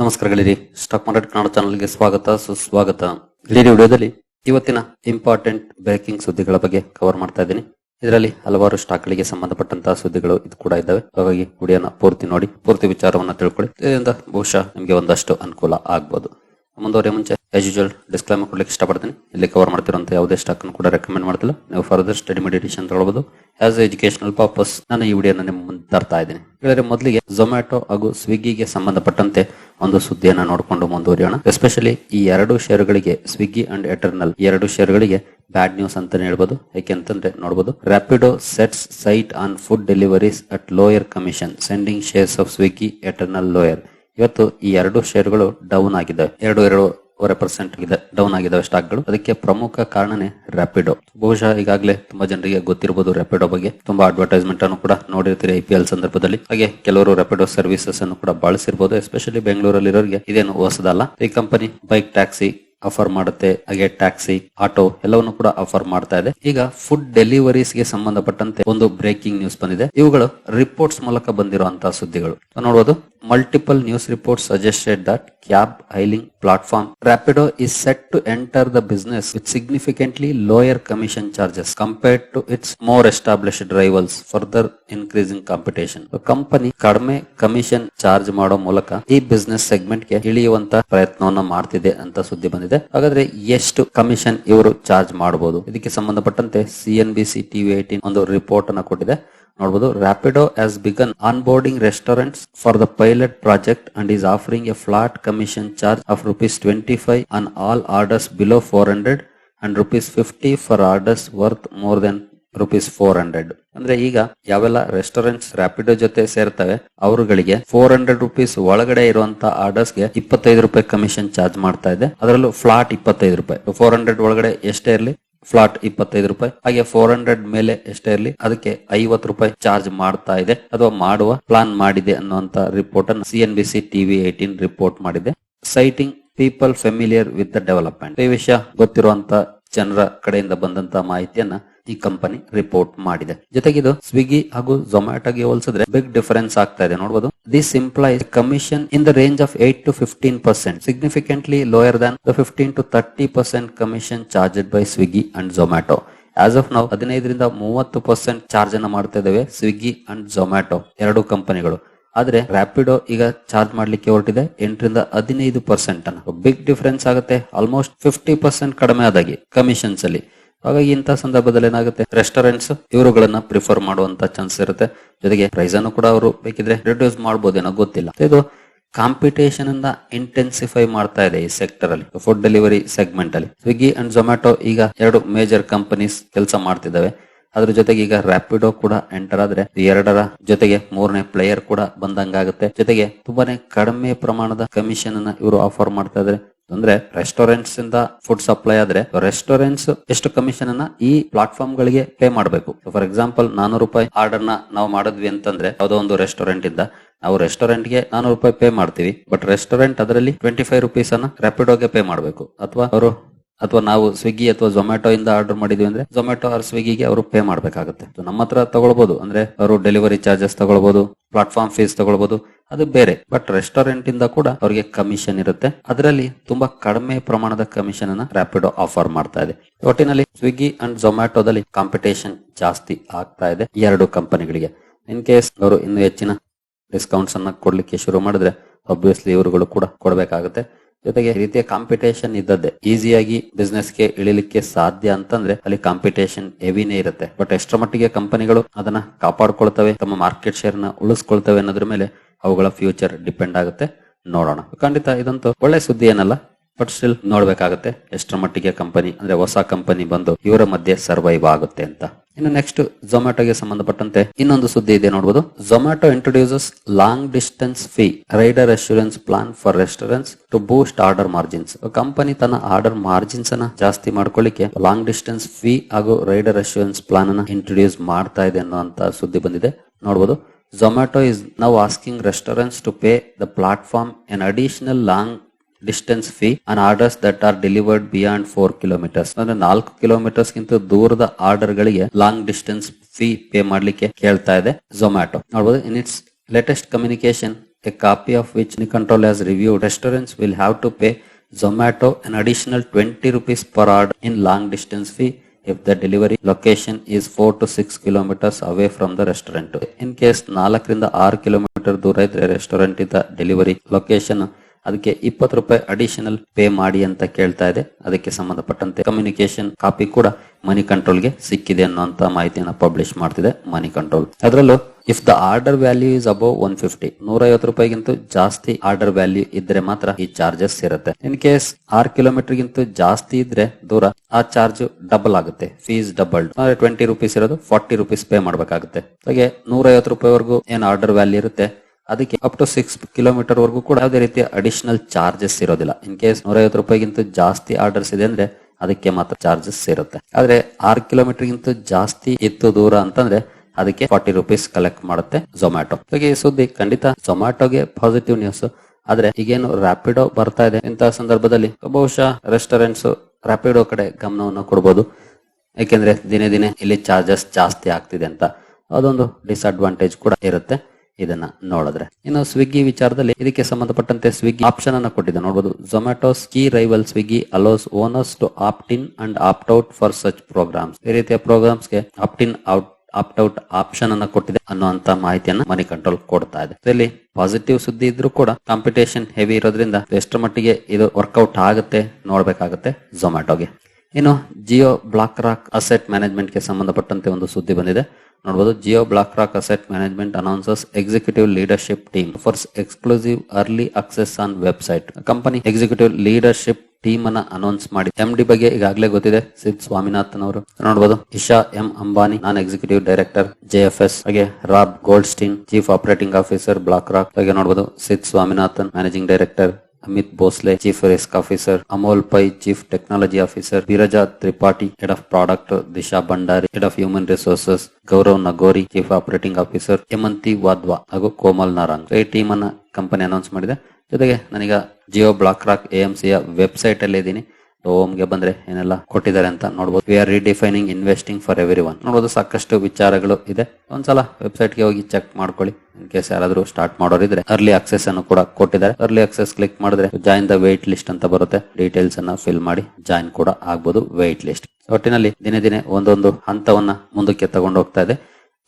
ನಮಸ್ಕಾರ ಗೆಳೆಯರಿ stock market Kannada ಚಾನಲ್ಗೆ ಸ್ವಾಗತ, ಸುಸ್ವಾಗತ. ಇಡೀ ವಿಡಿಯೋದಲ್ಲಿ ಇವತ್ತಿನ ಇಂಪಾರ್ಟೆಂಟ್ ಬ್ರೇಕಿಂಗ್ ಸುದ್ದಿಗಳ ಬಗ್ಗೆ ಕವರ್ ಮಾಡ್ತಾ ಇದ್ದೀನಿ. ಇದರಲ್ಲಿ ಹಲವಾರು ಸ್ಟಾಕ್ ಗಳಿಗೆ ಸಂಬಂಧಪಟ್ಟಂತಹ ಸುದ್ದಿಗಳು ಇದು ಕೂಡ ಇದ್ದಾವೆ. ಹಾಗಾಗಿ ವಿಡಿಯೋನ ಪೂರ್ತಿ ನೋಡಿ, ಪೂರ್ತಿ ವಿಚಾರವನ್ನ ತಿಳ್ಕೊಳ್ಳಿ. ಇದರಿಂದ ಬಹುಶಃ ನಿಮಗೆ ಒಂದಷ್ಟು ಅನುಕೂಲ ಆಗ್ಬೋದು. ಮುಂದುವರಿಯ ಮುಂಚೆ ಆಸ್ ಯೂಶುವಲ್ ಡಿಸ್ಕ್ಲೈಮರ್ ಕೊಡ್ಲಿಕ್ಕೆ ಇಷ್ಟಪಡ್ತೀನಿ. ಇಲ್ಲಿ ಕವರ್ ಮಾಡ್ತಿರುವಂತಹ ಯಾವುದೇ ಸ್ಟಾಕ್ ಅನ್ನು ಕೂಡ ರೆಕಮೆಂಡ್ ಮಾಡ್ತಿಲ್ಲ. ನೀವು ಫರ್ದರ್ ಸ್ಟಡಿ ಮೆಡಿಟೇಷನ್ ತಗೊಳ್ಬಹುದು ಆಸ್ ಎಜುಕೇಶನಲ್ ಪರ್ಪಸ್ ನಾನು ಈ ವಿಡಿಯೋನ ನಿಮ್ಮ ಮುಂದೆ ತರ್ತಾ ಇದ್ದೀನಿ. ಹೇಳಿದ್ರೆ ಮೊದಲಿಗೆ ಝೊಮ್ಯಾಟೊ ಹಾಗೂ ಸ್ವಿಗ್ಗಿಗೆ ಸಂಬಂಧಪಟ್ಟಂತೆ ಒಂದು ಸುದ್ದಿಯನ್ನ ನೋಡಿಕೊಂಡು ಮುಂದುವರಿಯೋಣ. ಎಸ್ಪೆಷಲಿ ಈ ಎರಡು ಶೇರುಗಳಿಗೆ ಸ್ವಿಗ್ಗಿ ಅಂಡ್ ಎಟರ್ನಲ್ ಎರಡು ಶೇರುಗಳಿಗೆ ಬ್ಯಾಡ್ ನ್ಯೂಸ್ ಅಂತಾನೆ ಹೇಳ್ಬೋದು. ಯಾಕೆಂತಂದ್ರೆ ನೋಡಬಹುದು Rapido sets sight on food deliveries at lower commission sending shares of Swiggy Eternal lower ಇವತ್ತು ಈ ಎರಡು ಷೇರುಗಳು ಡೌನ್ ಆಗಿದೆ. ಎರಡು ಎರಡೂವರೆ ಪರ್ಸೆಂಟ್ ಇದೆ ಡೌನ್ ಆಗಿದ್ದಾವೆ ಸ್ಟಾಕ್ಗಳು ಅದಕ್ಕೆ ಪ್ರಮುಖ ಕಾರಣನೇ ರ್ಯಾಪಿಡೋ ಬಹುಶಃ ಈಗಾಗಲೇ ತುಂಬಾ ಜನರಿಗೆ ಗೊತ್ತಿರಬಹುದು ರ್ಯಾಪಿಡೋ ಬಗ್ಗೆ. ತುಂಬಾ ಅಡ್ವರ್ಟೈಸ್ಮೆಂಟ್ ಅನ್ನು ಕೂಡ ನೋಡಿರ್ತೀರಿ ಐ ಪಿ ಎಲ್ ಸಂದರ್ಭದಲ್ಲಿ. ಹಾಗೆ ಕೆಲವರು ರ್ಯಾಪಿಡೋ ಸರ್ವಿಸಸ್ ಅನ್ನು ಕೂಡ ಬಳಸಿರಬಹುದು ಎಸ್ಪೆಷಲಿ ಬೆಂಗಳೂರಲ್ಲಿರೋರಿಗೆ. ಇದೇನು ಹೊಸದಲ್ಲ. ಈ ಕಂಪನಿ ಬೈಕ್ ಟ್ಯಾಕ್ಸಿ ಆಫರ್ ಮಾಡುತ್ತೆ, ಹಾಗೆ ಟ್ಯಾಕ್ಸಿ ಆಟೋ ಎಲ್ಲವನ್ನು ಕೂಡ ಆಫರ್ ಮಾಡ್ತಾ ಇದೆ. ಈಗ ಫುಡ್ ಡೆಲಿವರೀಸ್ಗೆ ಸಂಬಂಧಪಟ್ಟಂತೆ ಒಂದು ಬ್ರೇಕಿಂಗ್ ನ್ಯೂಸ್ ಬಂದಿದೆ. ಇವುಗಳು ರಿಪೋರ್ಟ್ಸ್ ಮೂಲಕ ಬಂದಿರುವಂತಹ ಸುದ್ದಿಗಳು. ನೋಡಬಹುದು multiple news report suggested that cab hailing platform Rapido is set to enter the business with significantly lower commission charges compared to its more established rivals further increasing competition company ಕಡಿಮೆ commission charge ಮಾಡೋ ಮೂಲಕ ಈ business ಸೆಗ್ಮೆಂಟ್ಗೆ ಇಳಿಯುವಂತ ಪ್ರಯತ್ನವನ್ನ ಮಾಡ್ತಿದೆ ಅಂತ ಸುದ್ದಿ ಬಂದಿದೆ. ಹಾಗಾದ್ರೆ ಎಷ್ಟು ಕಮಿಷನ್ ಇವರು ಚಾರ್ಜ್ ಮಾಡಬಹುದು ಇದಕ್ಕೆ ಸಂಬಂಧಪಟ್ಟಂತೆ C N B C TV eighteen ಒಂದು ರಿಪೋರ್ಟ್ ಅನ್ನ ಕೊಟ್ಟಿದೆ. ನೋಡಬಹುದು Rapido has begun onboarding restaurants for the pilot project and is offering a flat commission charge of rupees twenty five on all orders below four hundred and rupees fifty for orders worth more than rupees four hundred ಅಂದ್ರೆ ಈಗ ಯಾವೆಲ್ಲ restaurants Rapido ಜೊತೆ ಸೇರ್ತವೆ, ಅವರುಗಳಿಗೆ four hundred rupees ಒಳಗಡೆ ಇರುವಂತ ಆರ್ಡರ್ಸ್ಗೆ ಇಪ್ಪತ್ತೈದು ರೂಪಾಯಿ commission charge ಮಾಡ್ತಾ ಇದೆ. ಅದರಲ್ಲೂ ಫ್ಲಾಟ್ ಇಪ್ಪತ್ತೈದು ರೂಪಾಯಿ. ಫೋರ್ ಹಂಡ್ರೆಡ್ ಒಳಗಡೆ ಎಷ್ಟೇ ಇರಲಿ ಫ್ಲಾಟ್ ಇಪ್ಪತ್ತೈದು ರೂಪಾಯಿ. ಹಾಗೆ ಫೋರ್ ಹಂಡ್ರೆಡ್ ಮೇಲೆ ಎಷ್ಟೇ ಇರಲಿ, ಅದಕ್ಕೆ ಐವತ್ತು ರೂಪಾಯಿ ಚಾರ್ಜ್ ಮಾಡ್ತಾ ಇದೆ. ಅಥವಾ ಮಾಡುವ ಪ್ಲಾನ್ ಮಾಡಿದೆ ಅನ್ನುವಂತ ರಿಪೋರ್ಟ್ ಅನ್ನು C N B C TV eighteen report ಮಾಡಿದೆ. Citing people familiar with development ಈ ವಿಷಯ ಗೊತ್ತಿರುವಂತ ಜನರ ಕಡೆಯಿಂದ ಬಂದಂತ ಮಾಹಿತಿಯನ್ನ ಈ ಕಂಪನಿ ರಿಪೋರ್ಟ್ ಮಾಡಿದೆ. ಜೊತೆಗೆ ಇದು ಸ್ವಿಗ್ಗಿ ಹಾಗೂ ಝೊಮ್ಯಾಟೋಗೆ ಹೋಲಿಸಿದ್ರೆ ಬಿಗ್ ಡಿಫರೆನ್ಸ್ ಆಗ್ತಾ ಇದೆ. ನೋಡಬಹುದು this implies commission in the range of eight to fifteen percent significantly lower than the fifteen to thirty percent commission charged by Swiggy and Zomato as of ನಾವು ಹದಿನೈದರಿಂದ ಮೂವತ್ತು ಪರ್ಸೆಂಟ್ ಚಾರ್ಜ್ ಅನ್ನ ಮಾಡ್ತಾ ಇದ್ದೇವೆ Swiggy and Zomato ಎರಡು ಕಂಪನಿಗಳು ಆದ್ರೆ ರ್ಯಾಪಿಡೋ ಈಗ ಚಾರ್ಜ್ ಮಾಡ್ಲಿಕ್ಕೆ ಹೊರಟಿದೆ, ಎಂಟರಿಂದ ಹದಿನೈದು ಪರ್ಸೆಂಟ್ ಅನ್ನ. ಬಿಗ್ ಡಿಫರೆನ್ಸ್ ಆಗುತ್ತೆ ಆಲ್ಮೋಸ್ಟ್ ಫಿಫ್ಟಿ ಪರ್ಸೆಂಟ್ ಕಡಿಮೆ ಆದಾಗಿ ಕಮಿಷನ್ಸ್ ಅಲ್ಲಿ. ಹಾಗಾಗಿ ಇಂತಹ ಸಂದರ್ಭದಲ್ಲಿ ಏನಾಗುತ್ತೆ? ರೆಸ್ಟೋರೆಂಟ್ಸ್ ಇವರುಗಳನ್ನ ಪ್ರಿಫರ್ ಮಾಡುವಂತ ಚಾನ್ಸ್ ಇರುತ್ತೆ. ಜೊತೆಗೆ ಪ್ರೈಸ್ ಅನ್ನು ಕೂಡ ಅವರು ಬೇಕಿದ್ರೆ ರಿಡ್ಯೂಸ್ ಮಾಡಬಹುದೇನೋ ಗೊತ್ತಿಲ್ಲ. ಇದು ಕಾಂಪಿಟೇಷನ್ ಇಂದ ಇಂಟೆನ್ಸಿಫೈ ಮಾಡ್ತಾ ಇದೆ ಈ ಸೆಕ್ಟರ್ ಅಲ್ಲಿ ಫುಡ್ ಡೆಲಿವರಿ ಸೆಗ್ಮೆಂಟ್ ಅಲ್ಲಿ. ಸ್ವಿಗ್ಗಿ ಅಂಡ್ ಜೊಮ್ಯಾಟೊ ಈಗ ಎರಡು ಮೇಜರ್ ಕಂಪನೀಸ್ ಕೆಲಸ ಮಾಡ್ತಿದ್ದಾವೆ. ಅದ್ರ ಜೊತೆಗೆ ಈಗ ರ್ಯಾಪಿಡೋ ಕೂಡ ಎಂಟರ್ ಆದ್ರೆ ಎರಡರ ಜೊತೆಗೆ ಮೂರನೇ ಪ್ಲೇಯರ್ ಕೂಡ ಬಂದಂಗಾಗುತ್ತೆ. ಜೊತೆಗೆ ತುಂಬಾನೇ ಕಡಿಮೆ ಪ್ರಮಾಣದ ಕಮಿಷನ್ ಅನ್ನ ಇವರು ಆಫರ್ ಮಾಡ್ತಾ ಇದ್ದಾರೆ ಅಂದ್ರೆ ರೆಸ್ಟೋರೆಂಟ್ಸ್ ಇಂದ ಫುಡ್ ಸಪ್ಲೈ ಆದ್ರೆ ರೆಸ್ಟೋರೆಂಟ್ಸ್ ಎಷ್ಟು ಕಮಿಷನ್ ಅನ್ನ ಈ ಪ್ಲಾಟ್ಫಾರ್ಮ್ ಗಳಿಗೆ ಪೇ ಮಾಡಬೇಕು. ಫಾರ್ ಎಕ್ಸಾಂಪಲ್ ನಾನೂರು ರೂಪಾಯಿ ಆರ್ಡರ್ನ ನಾವು ಮಾಡಿದ್ವಿ ಅಂತಂದ್ರೆ ಯಾವುದೋ ಒಂದು ರೆಸ್ಟೋರೆಂಟ್ ಇಂದ ನಾವು ರೆಸ್ಟೋರೆಂಟ್ಗೆ ನಾನೂರು ರೂಪಾಯಿ ಪೇ ಮಾಡ್ತೀವಿ. ಬಟ್ ರೆಸ್ಟೋರೆಂಟ್ ಅದರಲ್ಲಿ ಟ್ವೆಂಟಿ ಫೈವ್ ರುಪೀಸ್ ಅನ್ನ ರ್ಯಾಪಿಡೋಗೆ ಪೇ ಮಾಡಬೇಕು. ಅಥವಾ ಅವರು, ಅಥವಾ ನಾವು ಸ್ವಿಗ್ಗಿ ಅಥವಾ ಝೊಮ್ಯಾಟೊ ಇಂದ ಆರ್ಡರ್ ಮಾಡಿದ್ವಿ ಅಂದ್ರೆ ಝೊಮ್ಯಾಟೊ ಆರ್ ಸ್ವಿಗ್ಗಿಗೆ ಅವರು ಪೇ ಮಾಡಬೇಕಾಗುತ್ತೆ. ನಮ್ಮ ಹತ್ರ ತಗೊಳ್ಬಹುದು ಅಂದ್ರೆ ಅವರು ಡೆಲಿವರಿ ಚಾರ್ಜಸ್ ತಗೊಳ್ಬಹುದು ಪ್ಲಾಟ್ಫಾರ್ಮ್ ಫೀಸ್ ತಗೊಳ್ಬಹುದು ಅದು ಬೇರೆ. ಬಟ್ ರೆಸ್ಟೋರೆಂಟ್ ಇಂದ ಕೂಡ ಅವರಿಗೆ ಕಮಿಷನ್ ಇರುತ್ತೆ. ಅದರಲ್ಲಿ ತುಂಬಾ ಕಡಿಮೆ ಪ್ರಮಾಣದ ಕಮಿಷನ್ ಅನ್ನ ರಾಪಿಡೋ ಆಫರ್ ಮಾಡ್ತಾ ಇದೆ. ಒಟ್ಟಿನಲ್ಲಿ ಸ್ವಿಗ್ಗಿ ಅಂಡ್ ಝೊಮ್ಯಾಟೊದಲ್ಲಿ ಕಾಂಪಿಟೇಷನ್ ಜಾಸ್ತಿ ಆಗ್ತಾ ಇದೆ ಎರಡು ಕಂಪನಿಗಳಿಗೆ ಇನ್ ಕೇಸ್ ಅವರು ಇನ್ನು ಹೆಚ್ಚಿನ ಡಿಸ್ಕೌಂಟ್ಸ್ ಅನ್ನ ಕೊಡ್ಲಿಕ್ಕೆ ಶುರು ಮಾಡಿದ್ರೆ ಅಬ್ವಿಯಸ್ಲಿ ಇವರುಗಳು ಕೂಡ ಕೊಡಬೇಕಾಗುತ್ತೆ. ಜೊತೆಗೆ ಈ ರೀತಿಯ ಕಾಂಪಿಟೇಷನ್ ಇದ್ದದ್ದೇ ಈಸಿಯಾಗಿ ಬಿಸ್ನೆಸ್ಗೆ ಇಳಿಲಿಕ್ಕೆ ಸಾಧ್ಯ ಅಂತಂದ್ರೆ ಅಲ್ಲಿ ಕಾಂಪಿಟೇಷನ್ ಹೆವಿನೇ ಇರುತ್ತೆ. ಬಟ್ ಎಷ್ಟರ ಮಟ್ಟಿಗೆ ಕಂಪನಿಗಳು ಅದನ್ನ ಕಾಪಾಡ್ಕೊಳ್ತವೆ, ತಮ್ಮ ಮಾರ್ಕೆಟ್ ಶೇರ್ನ ಉಳಿಸ್ಕೊಳ್ತವೆ ಅನ್ನೋದ್ರ ಮೇಲೆ ಅವುಗಳ ಫ್ಯೂಚರ್ ಡಿಪೆಂಡ್ ಆಗುತ್ತೆ. ನೋಡೋಣ. ಖಂಡಿತ ಇದಂತೂ ಒಳ್ಳೆ ಸುದ್ದಿ ಏನಲ್ಲ ಬಟ್ ಸ್ಟಿಲ್ ನೋಡ್ಬೇಕಾಗುತ್ತೆ ಎಷ್ಟರ ಮಟ್ಟಿಗೆ ಕಂಪನಿ ಅಂದ್ರೆ ಹೊಸ ಕಂಪನಿ ಬಂದು ಇವರ ಮಧ್ಯೆ ಸರ್ವೈವ್ ಆಗುತ್ತೆ ಅಂತ. ಇನ್ನು ನೆಕ್ಸ್ಟ್ ಝೊಮ್ಯಾಟೊಗೆ ಸಂಬಂಧಪಟ್ಟಂತೆ ಇನ್ನೊಂದು ಸುದ್ದಿ ಇದೆ ನೋಡಬಹುದು Zomato introduces long distance fee rider assurance plan for restaurants to boost order margins company ತನ್ನ ಆರ್ಡರ್ ಮಾರ್ಜಿನ್ಸ್ ಅನ್ನ ಜಾಸ್ತಿ ಮಾಡ್ಕೊಳ್ಳಿಕ್ಕೆ ಲಾಂಗ್ ಡಿಸ್ಟೆನ್ಸ್ ಫೀ ಹಾಗೂ ರೈಡರ್ ಅಶ್ಯೂರೆನ್ಸ್ ಪ್ಲಾನ್ ಅನ್ನ ಇಂಟ್ರೊಡ್ಯೂಸ್ ಮಾಡ್ತಾ ಇದೆ ಅನ್ನುವಂತ ಸುದ್ದಿ ಬಂದಿದೆ. ನೋಡಬಹುದು Zomato is now asking restaurants to pay the platform an additional long distance fee on orders that are delivered beyond four kilometres ಅಂದ್ರೆ ನಾಲ್ಕು ಕಿಲೋಮೀಟರ್ಸ್ ಗಿಂತ ದೂರದ ಆರ್ಡರ್ ಗಳಿಗೆ ಲಾಂಗ್ ಡಿಸ್ಟೆನ್ಸ್ ಫೀ ಪೇ ಮಾಡ್ಲಿಕ್ಕೆ ಕೇಳ್ತಾ ಇದೆ ಝೊಮ್ಯಾಟೊ ನೋಡಬಹುದು in its latest communication a copy of which the control has reviewed, restaurants will have to pay Zomato an additional 20 rupees per order in long distance fee if the delivery location is 4 to 6 kilometers away from the restaurant. In case ನಾಲ್ಕರಿಂದ ಆರು kilometre ದೂರ ಇದ್ರೆ restaurant ಇದ್ದ delivery location ಅದಕ್ಕೆ ಇಪ್ಪತ್ತು ರೂಪಾಯಿ additional pay ಮಾಡಿ ಅಂತ ಕೇಳ್ತಾ ಇದೆ ಅದಕ್ಕೆ ಸಂಬಂಧಪಟ್ಟಂತೆ ಕಮ್ಯುನಿಕೇಶನ್ ಕಾಪಿ ಕೂಡ ಮನಿ ಕಂಟ್ರೋಲ್ಗೆ ಸಿಕ್ಕಿದೆ ಅನ್ನುವಂತ ಮಾಹಿತಿಯನ್ನು ಪಬ್ಲಿಷ್ ಮಾಡ್ತಿದೆ ಮನಿ ಕಂಟ್ರೋಲ್ ಅದರಲ್ಲೂ if the order value is above one fifty ನೂರ ಐವತ್ತು ರೂಪಾಯಿಗಿಂತ ಜಾಸ್ತಿ ಆರ್ಡರ್ ವ್ಯಾಲ್ಯೂ ಇದ್ರೆ ಮಾತ್ರ ಈ ಚಾರ್ಜಸ್ ಇರುತ್ತೆ. ಇನ್ ಕೇಸ್ ಆರ್ ಕಿಲೋಮೀಟರ್ ಗಿಂತ ಜಾಸ್ತಿ ಇದ್ರೆ ದೂರ ಆ ಚಾರ್ಜ್ ಡಬಲ್ ಆಗುತ್ತೆ. ಫೀಸ್ ಡಬಲ್ ಟ್ವೆಂಟಿ ರುಪೀಸ್ ಇರೋದು ಫಾರ್ಟಿ ರುಪೀಸ್ ಪೇ ಮಾಡಬೇಕಾಗುತ್ತೆ. ಹಾಗೆ ನೂರ ಐವತ್ತು ರೂಪಾಯಿವರೆಗೂ ಏನ್ ಆರ್ಡರ್ ವ್ಯಾಲ್ಯೂ ಇರುತ್ತೆ, ಅದಕ್ಕೆ ಅಪ್ ಟು ಸಿಕ್ಸ್ ಕಿಲೋಮೀಟರ್ ವರೆಗೂ ಕೂಡ ಯಾವುದೇ ರೀತಿಯ ಅಡಿಷನಲ್ ಚಾರ್ಜಸ್ ಇರೋದಿಲ್ಲ. ಇನ್ ಕೇಸ್ ನೂರ ಐವತ್ತು ರೂಪಾಯಿಗಿಂತ ಜಾಸ್ತಿ ಆರ್ಡರ್ಸ್ ಇದೆ ಅಂದ್ರೆ ಅದಕ್ಕೆ ಮಾತ್ರ ಚಾರ್ಜಸ್ ಇರುತ್ತೆ. ಆದ್ರೆ ಆರ್ ಕಿಲೋಮೀಟರ್ ಗಿಂತ ಜಾಸ್ತಿ ಇತ್ತು ದೂರ ಅಂತಂದ್ರೆ ಅದಕ್ಕೆ ಫಾರ್ಟಿ ರುಪೀಸ್ ಕಲೆಕ್ಟ್ ಮಾಡುತ್ತೆ ಝೊಮ್ಯಾಟೊ ಈ ಸುದ್ದಿ ಖಂಡಿತ ಝೊಮ್ಯಾಟೊಗೆ ಪಾಸಿಟಿವ್ ನ್ಯೂಸ್ ಆದ್ರೆ ಈಗೇನು ರಾಪಿಡೋ ಬರ್ತಾ ಇದೆ. ಇಂತಹ ಸಂದರ್ಭದಲ್ಲಿ ಬಹುಶಃ ರೆಸ್ಟೋರೆಂಟ್ಸ್ ರಾಪಿಡೋ ಕಡೆ ಗಮನವನ್ನು ಕೊಡಬಹುದು ಯಾಕೆಂದ್ರೆ ದಿನೇ ದಿನೇ ಇಲ್ಲಿ ಚಾರ್ಜಸ್ ಜಾಸ್ತಿ ಆಗ್ತಿದೆ ಅಂತ ಅದೊಂದು ಡಿಸ್ಅಡ್ವಾಂಟೇಜ್ ಕೂಡ ಇರುತ್ತೆ ಇದನ್ನ ನೋಡಿದ್ರೆ. ಇನ್ನು ಸ್ವಿಗ್ಗಿ ವಿಚಾರದಲ್ಲಿ ಇದಕ್ಕೆ ಸಂಬಂಧಪಟ್ಟಂತೆ ಸ್ವಿಗ್ಗಿ ಆಪ್ಷನ್ ಅನ್ನ ಕೊಟ್ಟಿದೆ. ನೋಡಬಹುದು Zomato's key rival Swiggy allows owners to opt in and opt out for such programmes ಈ ರೀತಿಯ ಪ್ರೋಗ್ರಾಮ್ಸ್ಗೆ opt in out opt out option ಅನ್ನ ಕೊಟ್ಟಿದೆ ಅನ್ನುವಂತ ಮಾಹಿತಿಯನ್ನ ಮನಿ ಕಂಟ್ರೋಲ್ ಕೊಡ್ತಾ ಇದೆ. ಇಲ್ಲಿ ಪಾಸಿಟಿವ್ ಸುದ್ದಿ ಇದ್ರೂ ಕೂಡ ಕಾಂಪಿಟೇಷನ್ ಹೆವಿ ಇರೋದ್ರಿಂದ ಎಷ್ಟರ ಮಟ್ಟಿಗೆ ಇದು ವರ್ಕೌಟ್ ಆಗುತ್ತೆ ನೋಡ್ಬೇಕಾಗುತ್ತೆ ಝೊಮ್ಯಾಟೋಗೆ ಇನ್ನು ಜಿಯೋ ಬ್ಲಾಕ್ ರಾಕ್ ಅಸೆಟ್ ಮ್ಯಾನೇಜ್ಮೆಂಟ್ಗೆ ಸಂಬಂಧಪಟ್ಟಂತೆ ಒಂದು ಸುದ್ದಿ ಬಂದಿದೆ. ನೋಡಬಹುದು Jio BlackRock asset management announces executive leadership team offers exclusive early access on website. Company executive leadership team ಅನ್ನ ಅನೌನ್ಸ್ ಮಾಡಿ. ಎಂ ಡಿ ಬಗ್ಗೆ ಈಗಾಗಲೇ ಗೊತ್ತಿದೆ, ಸಿದ್ ಸ್ವಾಮಿನಾಥನ್ ಅವರು. ನೋಡಬಹುದು Isha M Ambani, non executive director J F S ಹಾಗೆ Rob Goldstein, chief operating officer BlackRock. ಹಾಗೆ ನೋಡಬಹುದು Sid Swaminathan, managing director Amit Bhosle chief risk officer Amol Pai chief technology officer Viraja Tripathi head of product Disha Bhandari head of human resources Gaurav Nagori chief operating officer Hemanti Wadhwa ಹಾಗೂ ಕೋಮಲ್ ನಾರಂಗ್ ಈ team ಅನ್ನ company announce ಮಾಡಿದೆ. ಜೊತೆಗೆ ನನಗೆ Jio BlackRock ಎಎಂಸಿಯ website ಅಲ್ಲಿ ಇದ್ದೀನಿ. ಗೆ ಬಂದ್ರೆ ಏನೆಲ್ಲ ಕೊಟ್ಟಿದ್ದಾರೆ ಅಂತ ನೋಡಬಹುದು we are redefining investing for everyone ನೋಡಬಹುದು ಸಾಕಷ್ಟು ವಿಚಾರಗಳು ಇದೆ. ಒಂದ್ಸಲ ವೆಬ್ಸೈಟ್ಗೆ ಹೋಗಿ ಚೆಕ್ ಮಾಡ್ಕೊಳ್ಳಿ. ಇನ್ ಕೇಸ್ ಯಾರಾದ್ರೂ ಸ್ಟಾರ್ಟ್ ಮಾಡೋರಿದ್ರೆ ಅರ್ಲಿ ಅಕ್ಸೆಸ್ ಅನ್ನು ಕೂಡ ಕೊಟ್ಟಿದ್ದಾರೆ. ಅರ್ಲಿ ಅಕ್ಸೆಸ್ ಕ್ಲಿಕ್ ಮಾಡಿದ್ರೆ ಜಾಯಿನ್ ದ ವೇಟ್ ಲಿಸ್ಟ್ ಅಂತ ಬರುತ್ತೆ. ಡೀಟೇಲ್ಸ್ ಅನ್ನ ಫಿಲ್ ಮಾಡಿ ಜಾಯಿನ್ ಕೂಡ ಆಗ್ಬೋದು ವೇಟ್ ಲಿಸ್ಟ್ ಒಟ್ಟಿನಲ್ಲಿ ದಿನೇ ದಿನೇ ಒಂದೊಂದು ಹಂತವನ್ನ ಮುಂದಕ್ಕೆ ತಗೊಂಡು ಹೋಗ್ತಾ ಇದೆ.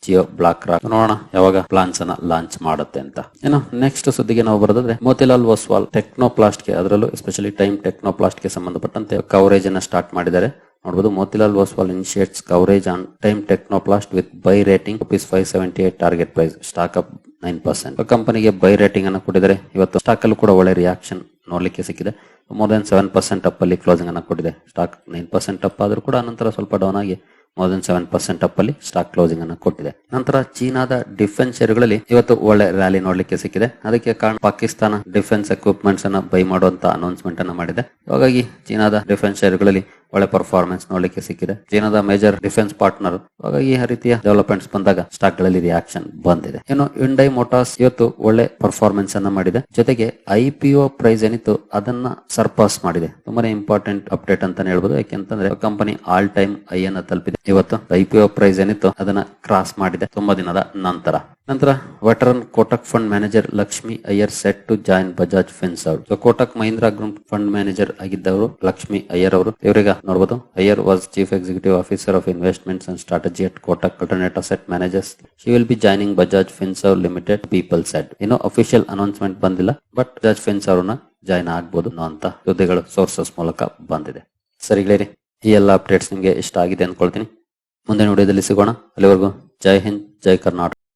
Jio BlackRock. ನೋಡೋಣ, ಯಾವಾಗ ಪ್ಲಾನ್ಸ್ ಅನ್ನ ಲಾಂಚ್ ಮಾಡುತ್ತೆ ಅಂತ. ಏನೋ ನೆಕ್ಸ್ಟ್ ಸುದ್ದಿಗೆ ನಾವು ಬರೋದಾದ್ರೆ, ಮೋತಿಲಾಲ್ ಒಸ್ವಾಲ್ ಟೆಕ್ನೋಪ್ಲಾಸ್ಟ್ಗೆ ಅದರಲ್ಲೂ ಎಸ್ಪೆಷಲಿ ಟೈಮ್ ಟೆಕ್ನೋಪ್ಲಾಸ್ಟ್ಗೆ ಸಂಬಂಧಪಟ್ಟಂತೆ ಕವರೇಜ್ ಅನ್ನ ಸ್ಟಾರ್ಟ್ ಮಾಡಿದ್ದಾರೆ. ನೋಡಬಹುದು Motilal Oswal initiates coverage on Time Technoplast with buy rating rupees five seventy eight target price stock up nine percent ಕಂಪನಿಗೆ ಬೈ ರೇಟಿಂಗ್ ಅನ್ನು ಕೊಟ್ಟಿದ್ದಾರೆ. ಇವತ್ತು ಸ್ಟಾಕ್ ಅಲ್ಲೂ ಕೂಡ ಒಳ್ಳೆ ರಿಯಾಕ್ಷನ್ ನೋಡ್ಲಿಕ್ಕೆ ಸಿಕ್ಕಿದೆ. More than seven percent up ಅಲ್ಲಿ ಕ್ಲೋಸಿಂಗ್ ಅನ್ನು ಕೊಟ್ಟಿದೆ. ಸ್ಟಾಕ್ ನೈನ್ ಪರ್ಸೆಂಟ್ ಅಪ್ ಆದ್ರೂ ಕೂಡ ನಂತರ ಸ್ವಲ್ಪ ಡೌನ್ ಆಗಿ more than seven percent up ಅಲ್ಲಿ ಸ್ಟಾಕ್ ಕ್ಲೋಸಿಂಗ್ ಅನ್ನು ಕೊಟ್ಟಿದೆ. ನಂತರ ಚೀನಾದ ಡಿಫೆನ್ಸ್ ಶೇರುಗಳಲ್ಲಿ ಇವತ್ತು ಒಳ್ಳೆ ರ್ಯಾಲಿ ನೋಡ್ಲಿಕ್ಕೆ ಸಿಕ್ಕಿದೆ. ಅದಕ್ಕೆ ಕಾರಣ ಪಾಕಿಸ್ತಾನ ಡಿಫೆನ್ಸ್ ಎಕ್ವಿಪ್ಮೆಂಟ್ಸ್ ಅನ್ನ ಬೈ ಮಾಡುವಂತ ಅನೌನ್ಸ್ಮೆಂಟ್ ಅನ್ನ ಮಾಡಿದೆ. ಹಾಗಾಗಿ ಚೀನಾದ ಡಿಫೆನ್ಸ್ ಶೇರುಗಳಲ್ಲಿ ಒಳ್ಳೆ ಪರ್ಫಾರ್ಮೆನ್ಸ್ ನೋಡ್ಲಿಕ್ಕೆ ಸಿಕ್ಕಿದೆ. ಚೀನಾದ ಮೇಜರ್ ಡಿಫೆನ್ಸ್ ಪಾರ್ಟ್ನರ್ ಈ ರೀತಿಯ ಡೆವಲಪ್ಮೆಂಟ್ಸ್ ಬಂದಾಗ ಸ್ಟಾಕ್ಗಳಲ್ಲಿ ರಿಯಾಕ್ಷನ್ ಬಂದಿದೆ. ಇನ್ನು ಇಂಡೈ ಮೋಟಾರ್ಸ್ ಇವತ್ತು ಒಳ್ಳೆ ಪರ್ಫಾರ್ಮೆನ್ಸ್ ಅನ್ನ ಮಾಡಿದೆ. ಜೊತೆಗೆ ಐ ಪಿ ಒ ಪ್ರೈಸ್ ಏನಿತ್ತು ಅದನ್ನ ಸರ್ಪಾಸ್ ಮಾಡಿದೆ. ತುಂಬಾನೇ ಇಂಪಾರ್ಟೆಂಟ್ ಅಪ್ಡೇಟ್ ಅಂತಾನೆ ಹೇಳ್ಬೋದು. ಯಾಕೆಂತಂದ್ರೆ ಕಂಪನಿ ಆಲ್ ಟೈಮ್ ಐ ಅನ್ನ ತಲುಪಿದೆ. ಇವತ್ತು ಐ ಪಿ ಒ ಪ್ರೈಸ್ ಏನಿತ್ತು ಅದನ್ನ ಕ್ರಾಸ್ ಮಾಡಿದೆ. ತುಂಬಾ ದಿನದ ನಂತರ. ನಂತರ veteran Kotak fund manager Lakshmi Iyer set to join Bajaj Finserv so Kotak Mahindra group fund manager ಆಗಿದ್ದವರು Lakshmi Iyer ಅವರು. ಇವರಿಗೆ ನೋಡಬಹುದು Iyer was chief executive officer of investments and strategy at Kotak alternate asset managers she will be joining Bajaj Finserv limited people set ಇನ್ನು official announcement ಬಂದಿಲ್ಲ but Bajaj ಫೆನ್ಸ್ ಅವ್ರನ್ನ join ಆಗ್ಬೋದು ಅಂತ ಸುದ್ದಿಗಳು ಸೋರ್ಸಸ್ ಮೂಲಕ ಬಂದಿದೆ. ಸರಿ ಗೆಳೆಯರಿ ಈ ಎಲ್ಲ ಅಪ್ಡೇಟ್ಸ್ ನಿಮಗೆ ಇಷ್ಟ ಆಗಿದೆ ಅನ್ಕೊಳ್ತೀನಿ. ಮುಂದೆ ವಿಡಿಯೋದಲ್ಲಿ ಸಿಗೋಣ. ಅಲ್ಲಿವರೆಗೂ ಜೈ ಹಿಂದ್, ಜೈ ಕರ್ನಾಟಕ.